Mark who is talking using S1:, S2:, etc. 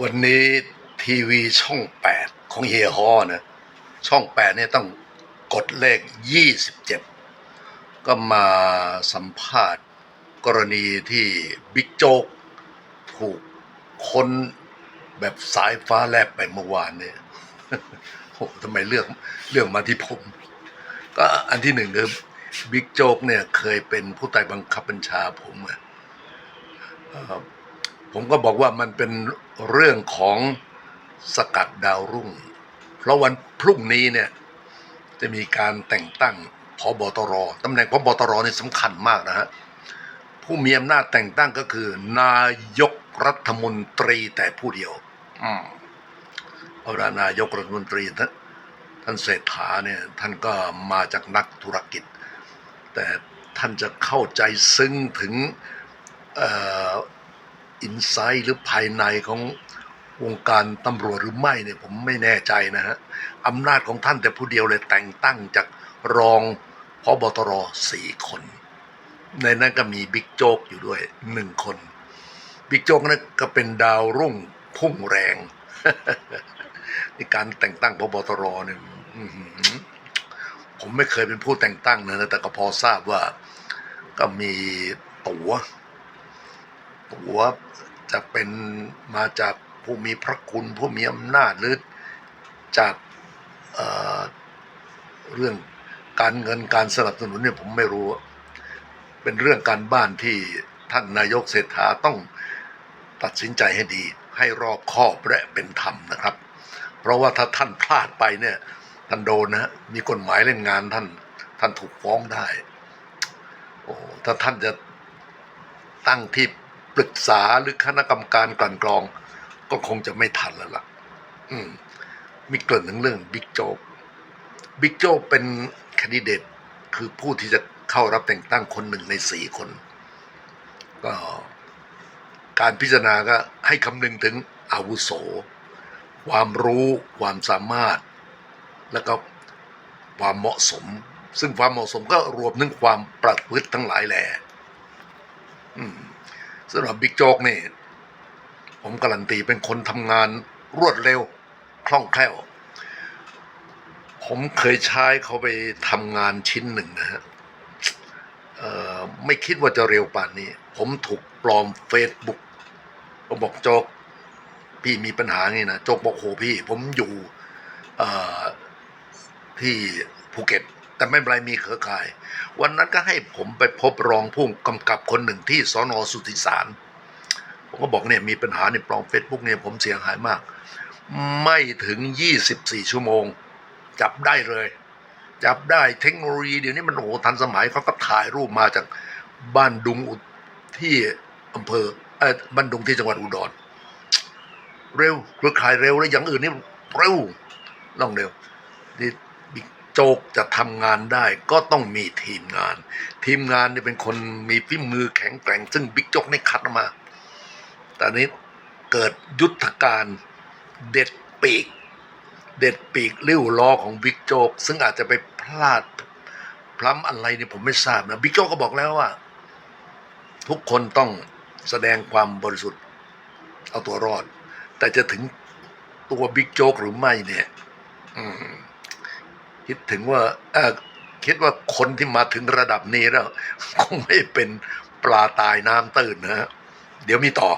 S1: วันนี้ทีวีช่องแปดของเฮียฮอนะช่องแปดเนี่ยต้องกดเลขยี่สิบเจ็ดก็มาสัมภาษณ์กรณีที่บิ๊กโจ๊กถูกคนแบบสายฟ้าแลบไปเมื่อวานเนี่ยโอ้ทำไมเรื่องเรื่องมาที่ผม ก็อันที่หนึ่งคือบิ๊กโจ๊กเนี่ยเคยเป็นผู้ใต้บังคับบัญชาผมอะ ผมก็บอกว่ามันเป็นเรื่องของสกัดดาวรุ่ง เพราะวันพรุ่งนี้เนี่ยจะมีการแต่งตั้งพบตรตำแหน่งพบตรนี่สำคัญมากนะฮะผู้มีอำนาจแต่งตั้งก็คือ นายกรัฐมนตรีแต่ผู้เดียวอืมเอาละนายกรัฐมนตรีท่านท่านเศรษฐาเนี่ยท่านก็มาจากนักธุรกิจ แต่ท่านจะเข้าใจซึ้งถึง อินไซต์หรือภายในของวงการตำรวจหรือไม่เนี่ยผมไม่แน่ใจนะฮะอำนาจของท่านแต่ผู้เดียวเลยแต่งตั้งจากรองพบตรสี่คน ในนั้นก็มีบิ๊กโจ๊กอยู่ด้วยหนึ่งคนบิ๊กโจ๊กนั่นก็เป็นดาวรุ่งพุ่งแรงในการแต่งตั้งพบตรเนี่ยผมไม่เคยเป็นผู้แต่งตั้งนะแต่ก็พอทราบว่า ก็มีตัว วตั๋วจะเป็นมาจากผู้มีพระคุณผู้มีอำนาจหรือจากเเรื่องการเงินการสนับสนุนเนี่ยผมไม่รู้ เป็นเรื่องการบ้านที่ท่านนายกเศรษฐาต้องตัดสินใจให้ดี ให้รอบคอบและเป็นธรรมนะครับ เพราะว่าถ้าท่านพลาดไปเนี่ยท่านโดนนะฮะมีกฎหมายเล่นงานท่านท่านถูกฟ้องได้โอ้ถ้าท่านจะตั้งที่ ปรึกษาหรือคณะกรรมการกลั่นกรอง ก็คงจะไม่ทันแล้วล่ะ อืม มีเกริ่นถึงเรื่องบิ๊กโจ๊กบิ๊กโจ๊กเป็นคนดิเดตคือผู้ที่จะเข้ารับแต่งตั้งคนหนึ่งในสี่คน ก็การพิจารณาก็ให้คำนึงถึงอาวุโส ความรู้ ความสามารถ แล้วก็ความเหมาะสม ซึ่งความเหมาะสมก็รวมถึงความประพฤติทั้งหลายแหล่ สำหรับบิ๊กโจ๊กนี่ ผมการันตีเป็นคนทำงานรวดเร็ว คล่องแคล่ว ผมเคยใช้เขาไปทำงานชิ้นหนึ่งนะฮะไม่คิดว่าจะเร็วป่านนี้ ผมถูกปลอมเฟซบุ๊กผมบอกโจ๊กพี่มีปัญหานี่นะโจ๊กบอกโหพี่ ผมอยู่ที่ภูเก็ต แต่ไม่เป็นไรมีเครือข่าย วันนั้นก็ให้ผมไปพบรองผู้กำกับคนหนึ่งที่สอนอสุทธิสาร ผมก็บอกเนี่ยมีปัญหาในปลอมเฟซบุ๊กเนี่ยผมเสียหายมาก ไม่ถึง 24 ชั่วโมง จับได้เลย จับได้เทคโนโลยีเดี๋ยวนี้มันโอ้โหทันสมัยเขาก็ถ่ายรูปมาจากบ้านดุงอุที่อำเภอเออบ้านดุงที่จังหวัดอุดรเร็วเครือข่ายเร็วแล้วอย่างอื่นนี่เร็วล่องเร็วนี่ โจกจะทำงานได้ก็ต้องมีทีมงาน ทีมงานเนี่ยเป็นคนมีฝีมือแข็งแกร่ง ซึ่งบิ๊กโจ๊กนี่คัดมาแต่นี้เกิดยุทธการเด็ดปีก เด็ดปีกริ้วล้อของบิ๊กโจ๊กซึ่งอาจจะไปพลาดพลั้มอะไรเนี่ยผมไม่ทราบนะบิ๊กโจ๊กก็บอกแล้วว่า ทุกคนต้องแสดงความบริสุทธิ์ เอาตัวรอด แต่จะถึงตัวบิ๊กโจ๊กหรือไม่เนี่ย อืม คิดถึงว่าอคิดว่าคนที่มาถึงระดับนี้แล้ว คงไม่เป็นปลาตายน้ำตื้นนะฮะเดี๋ยวมีต่อ